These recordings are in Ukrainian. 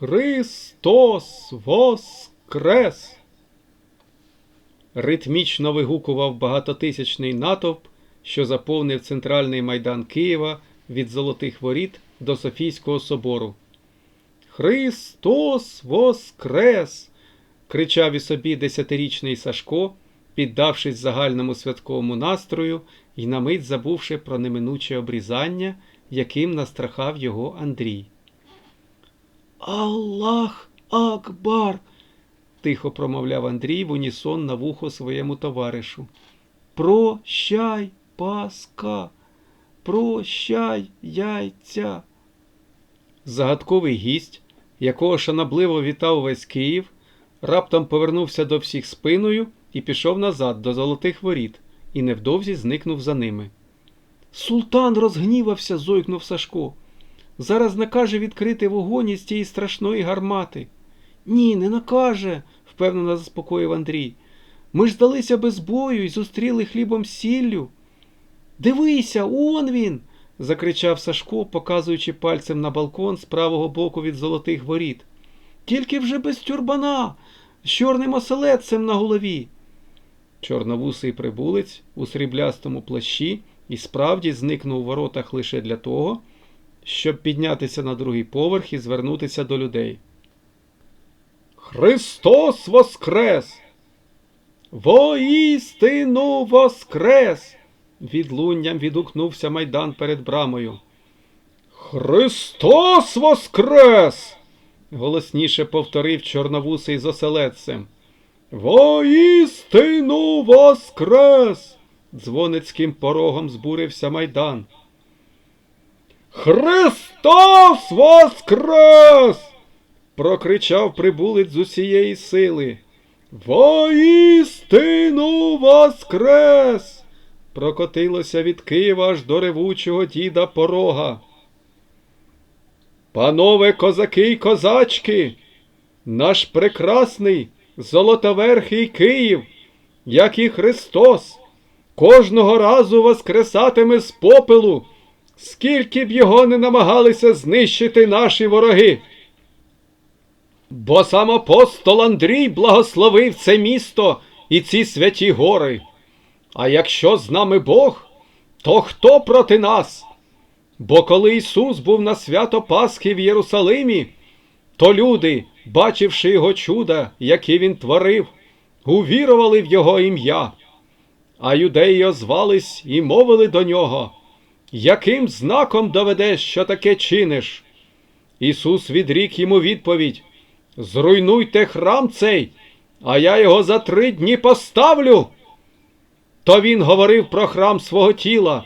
Христос Воскрес! Ритмічно вигукував багатотисячний натовп, що заповнив центральний майдан Києва від Золотих Воріт до Софійського собору. Христос Воскрес! кричав і собі десятирічний Сашко, піддавшись загальному святковому настрою і на мить забувши про неминуче обрізання, яким настрахав його Андрій. Аллах Акбар! тихо промовляв Андрій в унісон на вухо своєму товаришу. Прощай, Паска, прощай, яйця. Загадковий гість, якого шанобливо вітав весь Київ, раптом повернувся до всіх спиною і пішов назад до золотих воріт, і невдовзі зникнув за ними. Султан розгнівався, зойкнув Сашко. Зараз накаже відкрити вогонь із тієї страшної гармати. Ні, не накаже, впевнено заспокоїв Андрій. Ми ж здалися без бою і зустріли хлібом сіллю. Дивися, он він. закричав Сашко, показуючи пальцем на балкон з правого боку від золотих воріт. Тільки вже без тюрбана, з чорним оселедцем на голові. Чорновусий прибулець у сріблястому плащі і справді зникнув у воротах лише для того, щоб піднятися на другий поверх і звернутися до людей. Христос Воскрес! Воістину Воскрес! Відлунням відгукнувся майдан перед брамою. Христос Воскрес! голосніше повторив чорновусий з оселедцем. Воістину Воскрес! Дзвоницьким порогом збурився майдан. Христос Воскрес! прокричав прибулець з усієї сили. Воістину Воскрес! прокотилося від Києва аж до ревучого діда порога. Панове козаки й козачки, наш прекрасний золотоверхий Київ, як і Христос, кожного разу воскресатиме з попелу, скільки б його не намагалися знищити наші вороги. Бо сам апостол Андрій благословив це місто і ці святі гори. А якщо з нами Бог, то хто проти нас? Бо коли Ісус був на свято Пасхи в Єрусалимі, то люди, бачивши його чуда, які він творив, увірували в Його ім'я. А юдеї озвались і мовили до нього, яким знаком доведеш, що таке чиниш? Ісус відрік йому відповідь Зруйнуйте храм цей, а я його за три дні поставлю. То він говорив про храм свого тіла,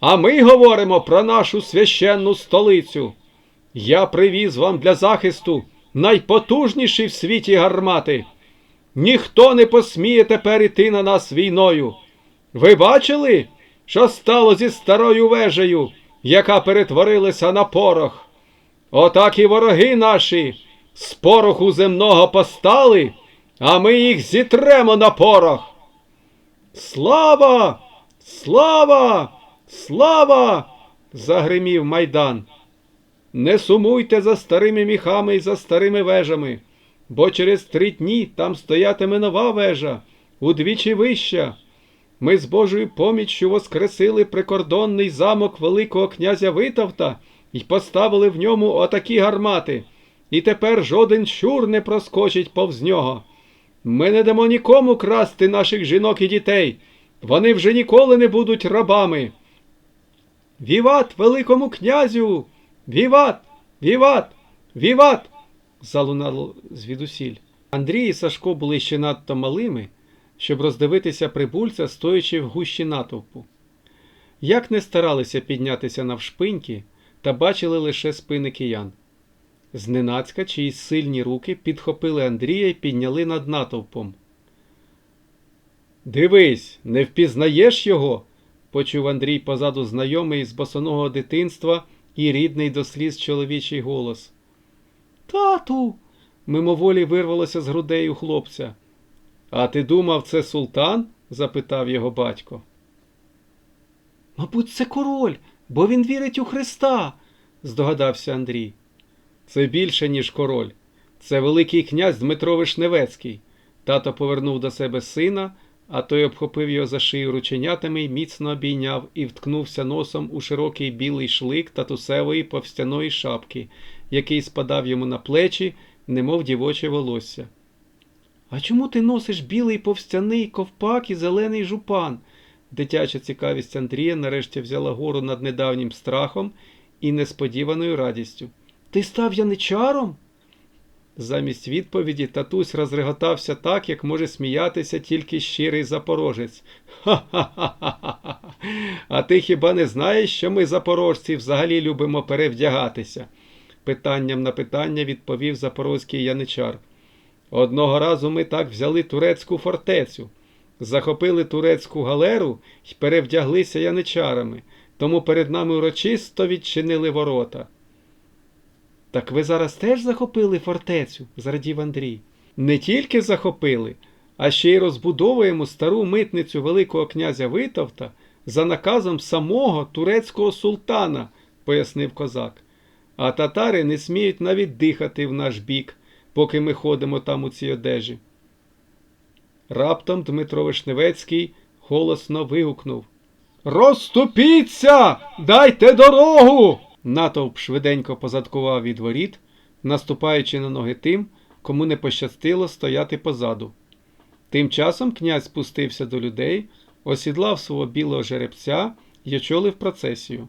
а ми говоримо про нашу священну столицю. Я привіз вам для захисту найпотужніші в світі гармати. Ніхто не посміє тепер іти на нас війною. Ви бачили, що стало зі старою вежею, яка перетворилася на порох? Отак і вороги наші з пороху земного постали, а ми їх зітремо на порох. Слава! Слава! Слава! загримів майдан. Не сумуйте за старими міхами і за старими вежами, бо через три дні там стоятиме нова вежа, удвічі вища. Ми з Божою поміччю воскресили прикордонний замок Великого князя Витовта і поставили в ньому отакі гармати, і тепер жоден щур не проскочить повз нього. Ми не дамо нікому красти наших жінок і дітей. Вони вже ніколи не будуть рабами. Віват великому князю! Віват! Віват! Віват! залунало звідусіль. Андрій і Сашко були ще надто малими, щоб роздивитися прибульця, стоячи в гущі натовпу. Як не старалися піднятися навшпиньки, та бачили лише спини киян. Зненацька чиїсь сильні руки підхопили Андрія і підняли над натовпом. Дивись, не впізнаєш його? почув Андрій позаду знайомий з босоного дитинства і рідний до сліз чоловічий голос. Тату. мимоволі вирвалося з грудей у хлопця. А ти думав, це султан? запитав його батько. Мабуть, це король, бо він вірить у Христа, здогадався Андрій. Це більше, ніж король. Це Великий князь Дмитро Вишневецький. Тато повернув до себе сина, а той обхопив його за шию рученятами й міцно обійняв і вткнувся носом у широкий білий шлик татусевої повстяної шапки, який спадав йому на плечі, немов дівоче волосся. А чому ти носиш білий повстяний ковпак і зелений жупан? Дитяча цікавість Андрія нарешті взяла гору над недавнім страхом і несподіваною радістю. Ти став яничаром? Замість відповіді татусь розреготався так, як може сміятися тільки щирий запорожець. Ха-ха-ха-ха. А ти хіба не знаєш, що ми, запорожці, взагалі любимо перевдягатися? Питанням на питання відповів запорозький яничар. Одного разу ми так взяли турецьку фортецю, захопили турецьку галеру й перевдяглися яничарами, тому перед нами урочисто відчинили ворота. Так ви зараз теж захопили фортецю? зрадів Андрій. Не тільки захопили, а ще й розбудовуємо стару митницю Великого князя Витовта за наказом самого турецького султана, пояснив козак. А татари не сміють навіть дихати в наш бік, поки ми ходимо там у цій одежі. Раптом Дмитро Вишневецький голосно вигукнув Розступіться! Дайте дорогу! Натовп швиденько позадкував від воріт, наступаючи на ноги тим, кому не пощастило стояти позаду. Тим часом князь спустився до людей, осідлав свого білого жеребця й очолив процесію.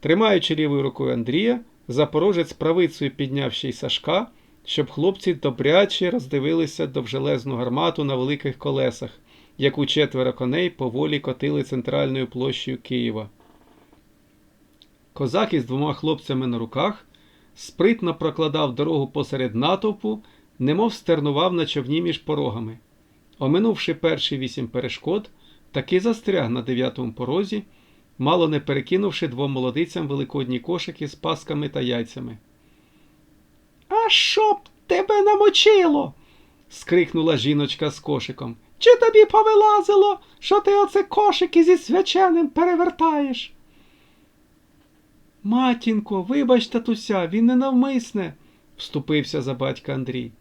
Тримаючи лівою рукою Андрія, запорожець правицею підняв ще й Сашка, щоб хлопці добряче роздивилися довжелезну гармату на великих колесах, яку четверо коней поволі котили центральною площею Києва. Козак із двома хлопцями на руках спритно прокладав дорогу посеред натовпу, немов стернував на човні між порогами. Оминувши перші вісім перешкод, таки застряг на дев'ятому порозі, мало не перекинувши двом молодицям великодні кошики з пасками та яйцями. А щоб тебе намочило? скрикнула жіночка з кошиком. Чи тобі повилазило, що ти оце кошики зі свяченим перевертаєш? Матінко, вибач, татуся, він ненавмисне, вступився за батька Андрій.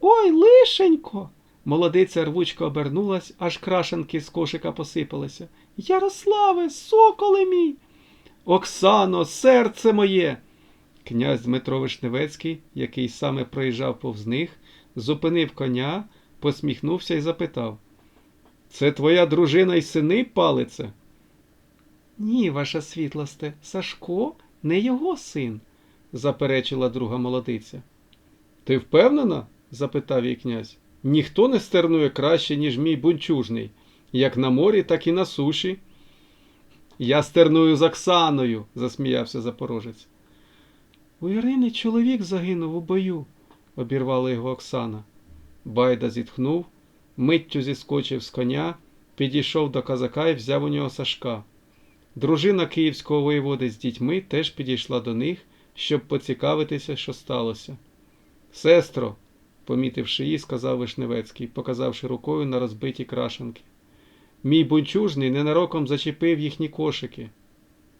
Ой, лишенько. Молодиця рвучко обернулась, аж крашенки з кошика посипалися. Ярославе, соколе мій. Оксано, серце моє. Князь Дмитро Вишневецький, який саме проїжджав повз них, зупинив коня, посміхнувся і запитав Це твоя дружина й сини палице? Ні, ваша світлосте, Сашко не його син, заперечила друга молодиця. Ти впевнена? запитав її князь. Ніхто не стернує краще, ніж мій бунчужний, як на морі, так і на суші. Я стерную з Оксаною, засміявся запорожець. У Ірини чоловік загинув у бою, обірвала його Оксана. Байда зітхнув, миттю зіскочив з коня, підійшов до козака і взяв у нього Сашка. Дружина київського воєводи з дітьми теж підійшла до них, щоб поцікавитися, що сталося. Сестро, помітивши її, сказав Вишневецький, показавши рукою на розбиті крашенки. Мій бунчужний ненароком зачепив їхні кошики.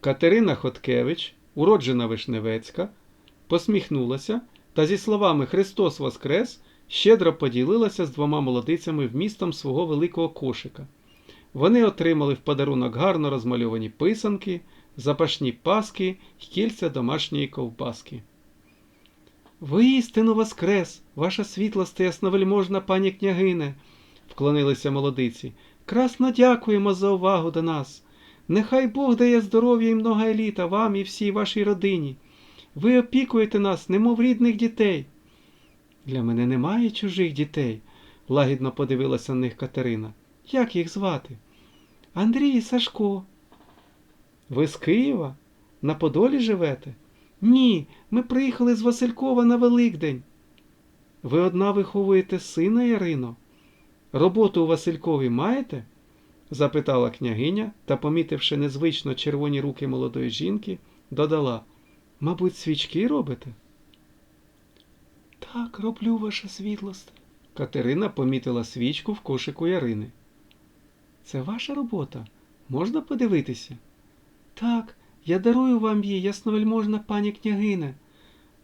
Катерина Хоткевич, уроджена Вишневецька, посміхнулася та зі словами Христос Воскрес щедро поділилася з двома молодицями вмістом свого великого кошика. Вони отримали в подарунок гарно розмальовані писанки, запашні паски й кільця домашньої ковбаски. Воістину воскрес, ваша світлосте ясновельможна пані княгине, вклонилися молодиці. Красно дякуємо за увагу до нас. Нехай Бог дає здоров'я і много літа вам і всій вашій родині. Ви опікуєте нас, немов рідних дітей. Для мене немає чужих дітей, лагідно подивилася на них Катерина. Як їх звати? Андрій і Сашко. Ви з Києва? На Подолі живете? Ні, ми приїхали з Василькова на Великдень. Ви одна виховуєте сина Ірино? Роботу у Василькові маєте? запитала княгиня та, помітивши незвично червоні руки молодої жінки, додала Мабуть, свічки робите? Так, роблю, ваша світлость. Катерина помітила свічку в кошику Ярини. Це ваша робота? Можна подивитися? Так, я дарую вам її, ясновельможна пані княгине.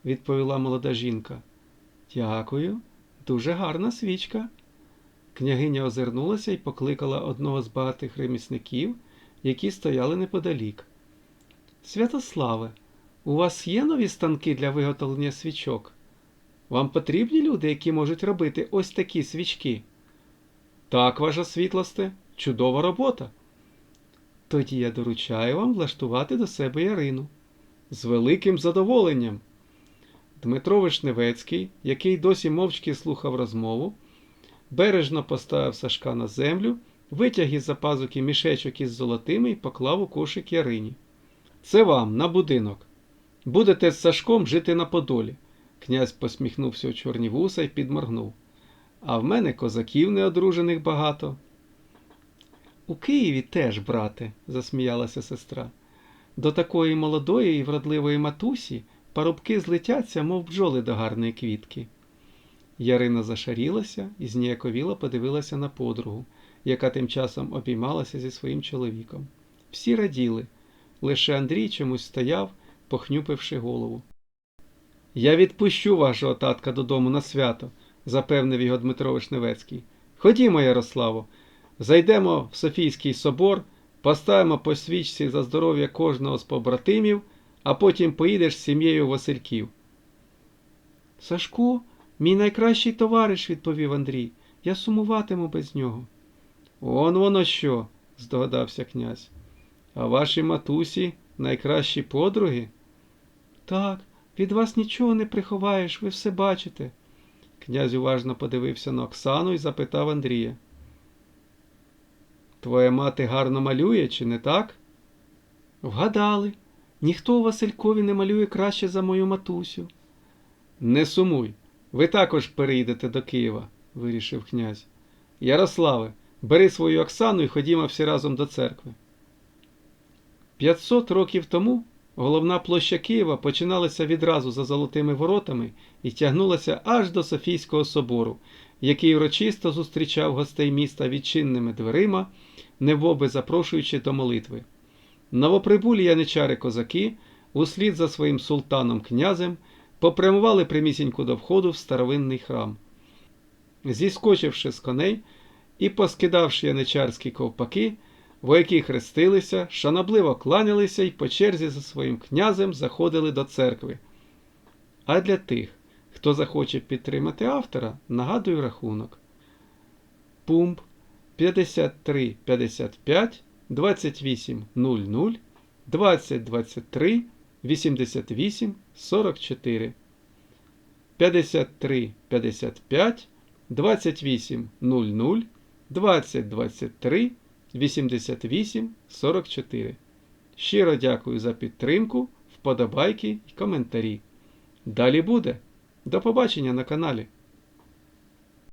відповіла молода жінка. Дякую, дуже гарна свічка. Княгиня озирнулася і покликала одного з багатих ремісників, які стояли неподалік. Святославе, у вас є нові станки для виготовлення свічок? Вам потрібні люди, які можуть робити ось такі свічки? Так, ваша світлосте, чудова робота. Тоді я доручаю вам влаштувати до себе Ярину. З великим задоволенням. Дмитро Вишневецький, який досі мовчки слухав розмову, бережно поставив Сашка на землю, витяг із за пазуки мішечок із золотими і поклав у кошик Ярині. Це вам на будинок. Будете з Сашком жити на Подолі. Князь посміхнувся у чорні вуса і підморгнув. А в мене козаків неодружених багато. У Києві теж, брате, засміялася сестра. До такої молодої і вродливої матусі парубки злетяться, мов бджоли до гарної квітки. Ярина зашарілася і зніяковіла подивилася на подругу, яка тим часом обіймалася зі своїм чоловіком. Всі раділи, лише Андрій чомусь стояв, похнюпивши голову. Я відпущу вашого татка додому на свято, запевнив його Дмитро Вишневецький. Ходімо, Ярославо, зайдемо в Софійський собор, поставимо по свічці за здоров'я кожного з побратимів, а потім поїдеш з сім'єю Васильків. Сашко, мій найкращий товариш, відповів Андрій. Я сумуватиму без нього. Он воно що, здогадався князь. А ваші матусі найкращі подруги? Так, від вас нічого не приховаєш, ви все бачите. Князь уважно подивився на Оксану і запитав Андрія. Твоя мати гарно малює, чи не так? Вгадали. Ніхто у Василькові не малює краще за мою матусю. Не сумуй, ви також переїдете до Києва, вирішив князь. Ярославе, бери свою Оксану і ходімо всі разом до церкви. 500 років тому головна площа Києва починалася відразу за золотими воротами і тягнулася аж до Софійського собору, який урочисто зустрічав гостей міста відчинними дверима, невоби запрошуючи до молитви. Новоприбулі яничари козаки, услід за своїм султаном князем, попрямували прямісінько до входу в старовинний храм. Зіскочивши з коней і поскидавши яничарські ковпаки, вояки хрестилися, шанобливо кланялися і по черзі за своїм князем заходили до церкви. А для тих, хто захоче підтримати автора, нагадую рахунок. Пумп 5355 2800 2023 88 44 53 55 28 00 20 23 88 44. Щиро дякую за підтримку, вподобайки і коментарі. Далі буде. До побачення на каналі.